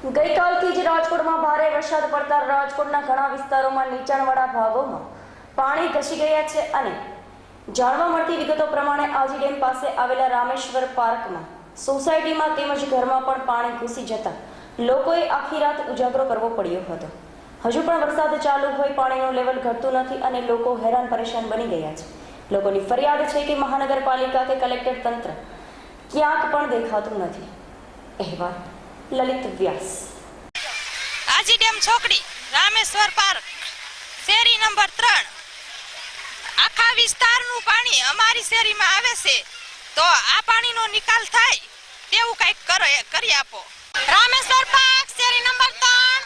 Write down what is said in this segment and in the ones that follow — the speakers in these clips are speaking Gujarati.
ગઈકાલથી જ રાજકોટમાં ભારે વરસાદ પડતા રાજકોટના ઘણા વિસ્તારોમાં નીચાણવાળા ભાગોમાં પાણી ઘસી ગયા છે અને જાણવા મળતી વિગતો પ્રમાણે આજી ડેમ પાસે આવેલા રામેશ્વર પાર્કમાં સોસાયટીમાં તેમજ ઘરમાં પણ પાણી ઘૂસી જતા લોકોએ આખી રાત ઉજાગરો કરવો પડ્યો હતો. હજુ પણ વરસાદ ચાલુ હોય પાણીનું લેવલ ઘટતું નથી અને લોકો હેરાન પરેશાન બની ગયા છે. લોકોની ફરિયાદ છે કે મહાનગરપાલિકા કે કલેક્ટર તંત્ર ક્યાંક પણ દેખાતું નથી. અહેવાલ લલિત વ્યાસ. આજી ડેમ છોકડી, રામેશ્વર પાર્ક, શેરી નંબર ત્રણ. આખા વિસ્તારનું પાણી અમારી શેરીમાં આવે છે, તો આ પાણીનો નિકાલ થાય, તેવું કંઈક કરો આપો. રામેશ્વર પાર્ક, શેરી નંબર ત્રણ.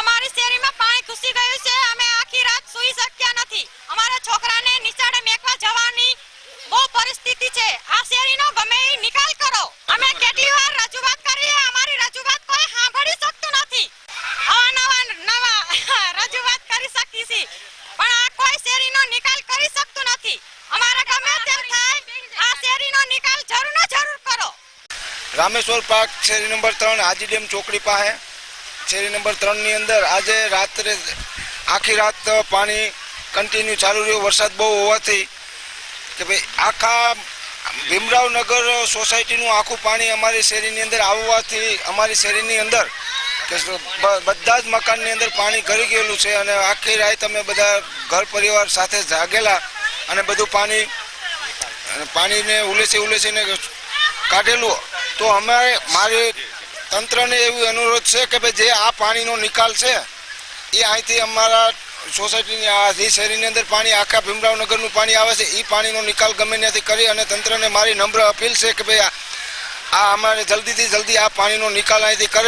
અમારી શેરીમાં પાણી ઘૂસી ગયું છે, અમે આખી રાત સૂઈ શક્યા નથી. અમારા છોકરાને નિચાડે મેકવા જવાની બહુ પરિસ્થિતિ છે. આ શેરીનો ગમે એ નિકાલ કરો અમે કેટલી વાર રજૂઆત કરી અમારી રજૂઆત કોઈ સાંભળી શકતું નથી અવાનવા નવા રજૂઆત કરી શકી છે પણ આ કોઈ શેરીનો નિકાલ કરી શકતું નથી રામેશ્વર પાર્ક શેરી નંબર ત્રણ, હાજી ડેમ ચોકડી પાસે. શેરી નંબર ત્રણની અંદર આજે રાત્રે આખી રાત પાણી કન્ટિન્યુ ચાલુ રહ્યું. વરસાદ બહુ હોવાથી કે ભાઈ આખા ભીમરાવનગર સોસાયટીનું આખું પાણી અમારી શેરીની અંદર આવવાથી અમારી શેરીની અંદર કે બધા જ મકાનની અંદર પાણી ઘરી ગયેલું છે અને આખી રાત અમે બધા ઘર પરિવાર સાથે જાગેલા. અને બધું પાણી પાણીને ઉલેસી ઉલેસીને કાઢેલું. તો અમારે મારે તંત્રને એવું અનુરોધ છે કે ભાઈ જે આ પાણીનો નિકાલ છે, એ અહીંથી અમારા સોસાયટીની આ જે શેરીની અંદર પાણી, આખા ભીમરાવનગરનું પાણી આવે છે, એ પાણીનો નિકાલ ગમે ત્યાંથી કરી અને તંત્રને મારી નમ્ર અપીલ છે કે ભાઈ આ અમારે જલ્દીથી જલ્દી આ પાણીનો નિકાલ અહીંથી કરે.